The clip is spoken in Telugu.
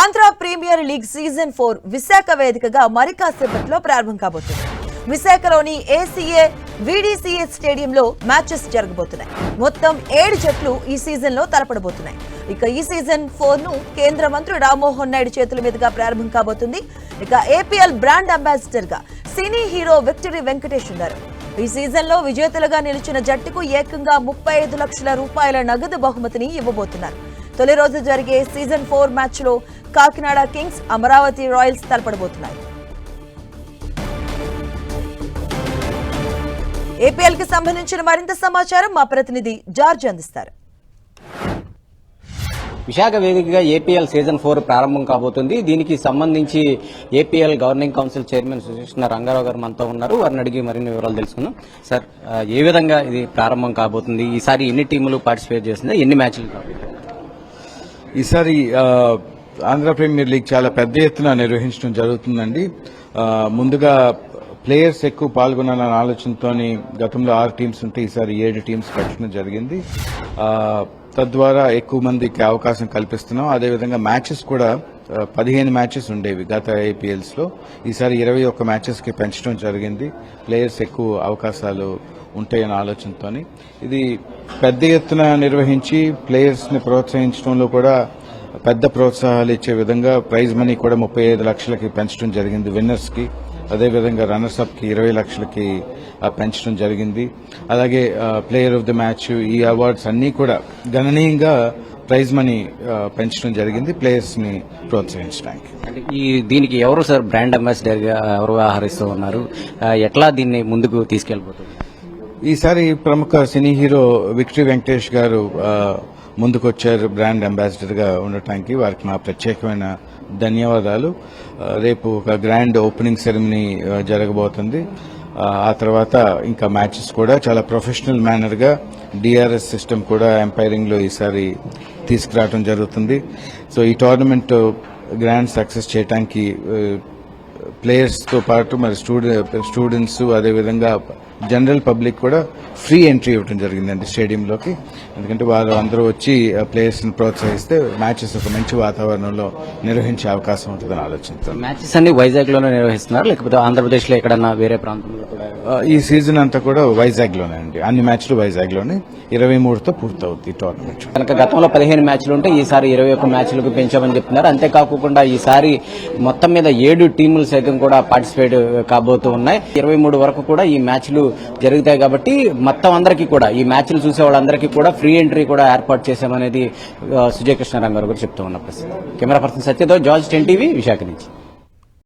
Andhra Premier League season four Visakha వేదికగా మరి కాసేపట్లో ప్రారంభం కాబోతుంది. విశాఖలోని ఏసీఏ వీడీసీఏ స్టేడియంలో మ్యాచెస్ జరగబోతున్నాయి. మొత్తం ఏడు జట్లు ఈ సీజన్లో తలపడబోతున్నాయి. ఇక ఈ సీజన్ ఫోర్ను కేంద్ర మంత్రి రామ్మోహన్ నాయుడు చేతుల మీదుగా ప్రారంభం కాబోతుంది. ఇక ఏపీఎల్ బ్రాండ్ అంబాసిడర్గా సినీ హీరో విక్టరీ వెంకటేష్ ఉన్నారు. ఈ సీజన్లో విజేతలుగా నిలిచిన జట్టుకు ఏకంగా ముప్పై ఐదు లక్షల రూపాయల నగదు బహుమతిని ఇవ్వబోతున్నారు. తొలి రోజు జరిగే సీజన్ ఫోర్ మ్యాచ్లో కాకినాడ కింగ్స్ అమరావతి రాయల్స్ తలపడబోతున్నాయి. ఏపీఎల్కి సంబంధించిన మరింత సమాచారం మా ప్రతినిధి జార్జ్ అందిస్తారు. విశాఖ వేదికగా ఏపీఎల్ సీజన్ ఫోర్ ప్రారంభం కాబోతుంది. దీనికి సంబంధించి APL governing council chairman సుశీష్ణ Rangarao గారు మనతో ఉన్నారు. వారిని అడిగి మరిన్ని వివరాలు తెలుసుకుందాం. సార్ ఏ విధంగా ఇది ప్రారంభం కాబోతుంది? ఈసారి ఎన్ని టీములు పార్టిసిపేట్ చేస్తుంది ఎన్ని మ్యాచ్లు? కాబోతున్నాయి? ఈసారి ఆంధ్ర ప్రీమియర్ లీగ్ చాలా పెద్ద ఎత్తున నిర్వహించడం జరుగుతుందండి. ముందుగా ప్లేయర్స్ ఎక్కువ పాల్గొనాలన్న ఆలోచనతో గతంలో ఆరు టీమ్స్ ఉంటే ఈసారి ఏడు టీమ్స్ పెట్టడం జరిగింది. తద్వారా ఎక్కువ మందికి అవకాశం కల్పిస్తున్నాం. అదేవిధంగా మ్యాచెస్ కూడా పదిహేను మ్యాచెస్ ఉండేవి గత ఐపీఎల్స్లో. ఈసారి ఇరవై ఒక్క మ్యాచెస్కి పెంచడం జరిగింది. ప్లేయర్స్ ఎక్కువ అవకాశాలు ఉంటాయన్న ఆలోచనతో ఇది పెద్ద ఎత్తున నిర్వహించి ప్లేయర్స్ని ప్రోత్సహించడంలో కూడా పెద్ద ప్రోత్సాహాలు ఇచ్చే విధంగా ప్రైజ్ మనీ కూడా ముప్పై ఐదు లక్షలకి పెంచడం జరిగింది. విన్నర్స్కి అదేవిధంగా రన్నర్స్ అప్కి ఇరవై లక్షలకి పెంచడం జరిగింది. అలాగే ప్లేయర్ ఆఫ్ ది మ్యాచ్ ఈ అవార్డ్స్ అన్ని కూడా గణనీయంగా ప్రైజ్ మనీ పెంచడం జరిగింది ప్లేయర్స్ని ప్రోత్సహించడానికి. ఈ దీనికి ఎవరు సార్ బ్రాండ్ అంబాసిడర్గా ఎవరు వ్యవహరిస్తూ ఉన్నారు? ఎట్లా దీన్ని ముందుకు తీసుకెళ్ళిపోతుంది ఈసారి ప్రముఖ సినీ హీరో విక్టరీ వెంకటేష్ గారు ముందుకొచ్చారు బ్రాండ్ అంబాసిడర్గా ఉండటానికి వారికి మా ప్రత్యేకమైన ధన్యవాదాలు. రేపు ఒక గ్రాండ్ ఓపెనింగ్ సెరమనీ జరగబోతుంది. ఆ, తర్వాత ఇంకా మ్యాచెస్ కూడా చాలా ప్రొఫెషనల్ మేనర్గా డిఆర్ఎస్ సిస్టమ్ కూడా ఎంపైరింగ్లో ఈసారి తీసుకురావడం జరుగుతుంది. సో ఈ టోర్నమెంట్ గ్రాండ్ సక్సెస్ చేయడానికి ప్లేయర్స్తో పాటు మరి స్టూడెంట్ స్టూడెంట్స్ అదేవిధంగా జనరల్ పబ్లిక్ కూడా ఫ్రీ ఎంట్రీ ఇవ్వడం జరిగిందండి స్టేడియంలోకి. ఎందుకంటే వారు అందరూ వచ్చి ప్లేయర్స్ని ప్రోత్సహిస్తే మ్యాచెస్ ఒక మంచి వాతావరణంలో నిర్వహించే అవకాశం ఉంటుందని ఆలోచిస్తాను మ్యాచెస్ అన్ని వైజాగ్లోనే నిర్వహిస్తున్నారు లేకపోతే ఆంధ్రప్రదేశ్లో ఎక్కడన్నా వేరే ప్రాంతంలో కూడా? ఈ సీజన్ అంతా కూడా వైజాగ్లోనే అండి. అన్ని మ్యాచ్లు వైజాగ్లోనే ఇరవై మూడుతో పూర్తవుద్ది టోర్నమెంట్. కనుక గతంలో పదిహేను మ్యాచ్లు ఉంటే ఈసారి ఇరవై ఒక్క మ్యాచ్లకు పెంచామని చెప్తున్నారు. అంతేకాకుండా ఈసారి మొత్తం మీద ఏడు టీములు సైతం కూడా పార్టిసిపేట్ కాబోతూ ఉన్నాయి. ఇరవై మూడు వరకు కూడా ఈ మ్యాచ్లు జరుగుతాయి కాబట్టి మొత్తం అందరికీ కూడా ఈ మ్యాచ్లు చూసే వాళ్ళందరికీ కూడా ఫ్రీ ఎంట్రీ కూడా ఏర్పాటు చేశామనేది ఆ, సుజయ్ కృష్ణారాం గారు కూడా చెప్తూ ఉన్న ప్రస్తుతం కెమెరా పర్సన్ సత్యతో జార్జ్ టెన్ టీవీ విశాఖ నుంచి.